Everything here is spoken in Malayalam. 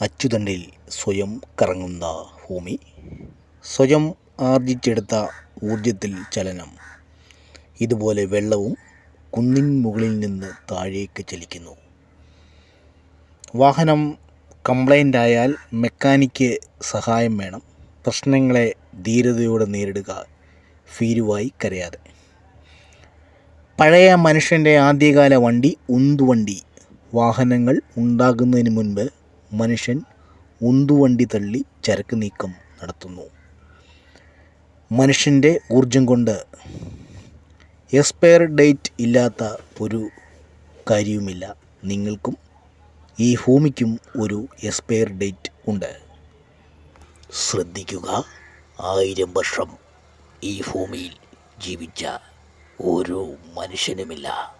അച്ചുതണ്ടിൽ സ്വയം കറങ്ങുന്ന ഭൂമി. സ്വയം ആർജിച്ചെടുത്ത ഊർജത്തിൽ ചലനം. ഇതുപോലെ വെള്ളവും കുന്നിൻ മുകളിൽ നിന്ന് താഴേക്ക് ചലിക്കുന്നു. വാഹനം കംപ്ലൈന്റ് ആയാൽ മെക്കാനിക്ക് സഹായം വേണം. പ്രശ്നങ്ങളെ ധീരതയോടെ നേരിടുക ഫീരുവായി കരയാതെ. പഴയ മനുഷ്യന്റെ ആദ്യകാല വണ്ടി ഉന്തുവണ്ടി വാഹനങ്ങൾ ഉണ്ടാകുന്നതിന് മുൻപ് മനുഷ്യൻ ഉന്തുവണ്ടി തള്ളി ചരക്ക് നീക്കം നടത്തുന്നു. മനുഷ്യന്റെ ഊർജം കൊണ്ട് എക്സ്പയർ ഡേറ്റ് ഇല്ലാത്ത ഒരു കാര്യവുമില്ല. നിങ്ങൾക്കും ഈ ഭൂമിക്കും ഒരു എക്സ്പയർ ഡേറ്റ് ഉണ്ട്. ശ്രദ്ധിക്കുക ആയിരം വർഷം ഈ ഭൂമിയിൽ ജീവിച്ച ഓരോ മനുഷ്യനുമില്ല.